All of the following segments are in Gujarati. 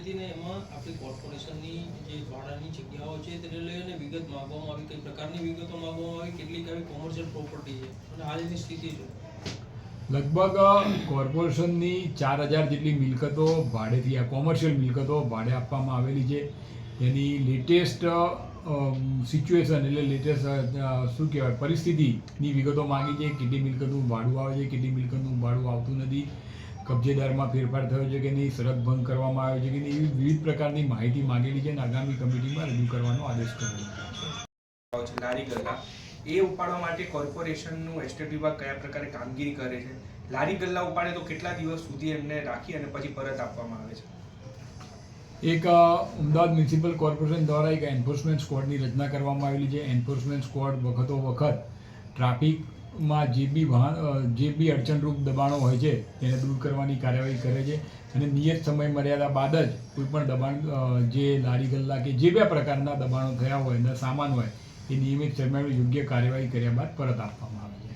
હતી ને એમાં આપણી કોર્પોરેશનની જે ભાડાની જગ્યાઓ છે તેને લઈને વિગત માંગવામાં આવી, કઈ પ્રકારની વિગતો માંગવામાં આવી કેટલીક આવી કોમર્શિયલ પ્રોપર્ટી છે અને હાલની સ્થિતિ છે. લગભગ કોર્પોરેશનની ચાર હજાર જેટલી મિલકતો ભાડેથી, આ કોમર્શિયલ મિલકતો ભાડે આપવામાં આવેલી છે. એની લેટેસ્ટ સિચ્યુએશન એટલે લેટેસ્ટ શું કહેવાય, પરિસ્થિતિની વિગતો માંગી છે. કેટલી મિલકતનું ભાડું આવે છે, કેટલી મિલકતનું ભાડું આવતું નથી. કબજેદારમાં ફેરફાર થયો છે કે નહીં શરત ભંગ કરવામાં આવ્યો છે કે નહીં એવી વિવિધ પ્રકારની માહિતી માંગેલી છે અને આગામી કમિટીમાં રજૂ કરવાનો આદેશ કર્યો છે. લારી ગલ્લા એ ઉપાડવા માટે કોર્પોરેશનનું એસ્ટેટ વિભાગ કયા પ્રકારે કામગીરી કરે છે? લારી ગલ્લા ઉપાડે તો કેટલા દિવસ સુધી એમને રાખી અને પછી પરત આપવામાં આવે છે? એક અમદાવાદ મ્યુનિસિપલ કોર્પોરેશન દ્વારા એક એન્ફોર્સમેન્ટ સ્ક્વોડની રચના કરવામાં આવેલી છે. એન્ફોર્સમેન્ટ સ્ક્વોડ વખતો વખત ટ્રાફિકમાં જે બી વાહન જે બી અડચણરૂપ દબાણો હોય છે, તેને દૂર કરવાની કાર્યવાહી કરે છે અને નિયત સમય મર્યાદા બાદ જ કોઈપણ દબાણ જે લારી ગલ્લા કે જે બે પ્રકારના દબાણો થયા હોય અને સામાન હોય, એ નિયમિત સમયમાં યોગ્ય કાર્યવાહી કર્યા બાદ પરત આપવામાં આવે છે.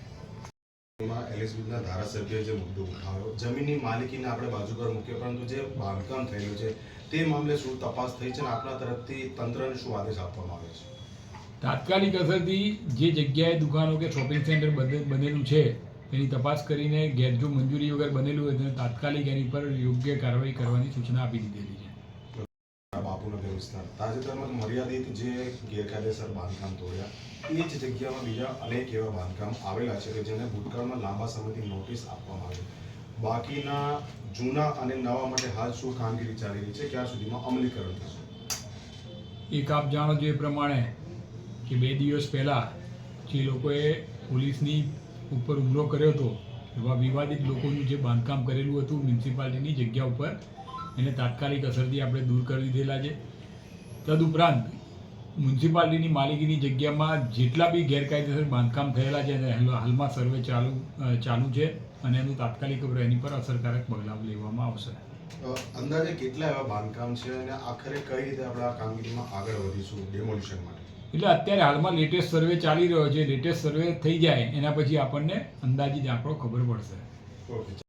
એલએસબીના ધારાસભ્ય જે મુદ્દો ઉઠાવ્યો, જમીનની માલિકીને આપણે બાજુ પર મૂકીએ પરંતુ જે બાંધકામ થયેલું છે, તે મામલે શું તપાસ થઈ છે અને આપણા તરફથી તંત્રને શું આદેશ આપવામાં આવે છે? તાત્કાલિક અસરથી જે જગ્યાએ દુકાનો કે શોપિંગ સેન્ટર બને- બનેલું છે એની તપાસ કરીને ગેર જો મંજૂરી વગર બનેલું હોય તેને તાત્કાલિક એની પર યોગ્ય કાર્યવાહી કરવાની સૂચના આપી દીધેલી છે. બાપુનગર વિસ્તાર તાજેતરમાં મર્યાદિત જે ગેરકાયદેસર બાંધકામ તોડ્યા એ જ જગ્યામાં બીજા અનેક એવા બાંધકામ આવેલા છે કે જેને ભૂતકાળમાં લાંબા સમયથી નોટિસ આપવામાં આવી. બાકીના જૂના અને નવા માટે હાલ શું કામગીરી ચાલી રહી છે ક્યાં સુધીમાં અમલીકરણ થશે? એક આપ જાણો છો એ પ્રમાણે કે બે દિવસ પહેલાં જે લોકોએ પોલીસની ઉપર હુમલો કર્યો હતો, એવા વિવાદિત લોકોનું જે બાંધકામ કરેલું હતું મ્યુનિસિપાલિટીની જગ્યા ઉપર, એને તાત્કાલિક અસરથી આપણે દૂર કરી દીધેલા છે. તદુપરાંત મ્યુનિસિપાલિટીની માલિકીની જગ્યામાં જેટલા બી ગેરકાયદેસર બાંધકામ થયેલા છે, એને હાલ- હાલમાં સર્વે ચાલુ ચાલુ છે અને એનું તાત્કાલિક એની પર અસરકારક પગલાં લેવામાં આવશે. અંદાજે કેટલા એવા બાંધકામ છે અને આખરે કઈ રીતે આપણે આ કામગીરીમાં આગળ વધીશું ડેમોલિશન માટે? એટલે અત્યારે હાલમાં લેટેસ્ટ સર્વે ચાલી રહ્યો છે. લેટેસ્ટ સર્વે થઈ જાય, એના પછી આપણને અંદાજિત આંકડો ખબર પડશે.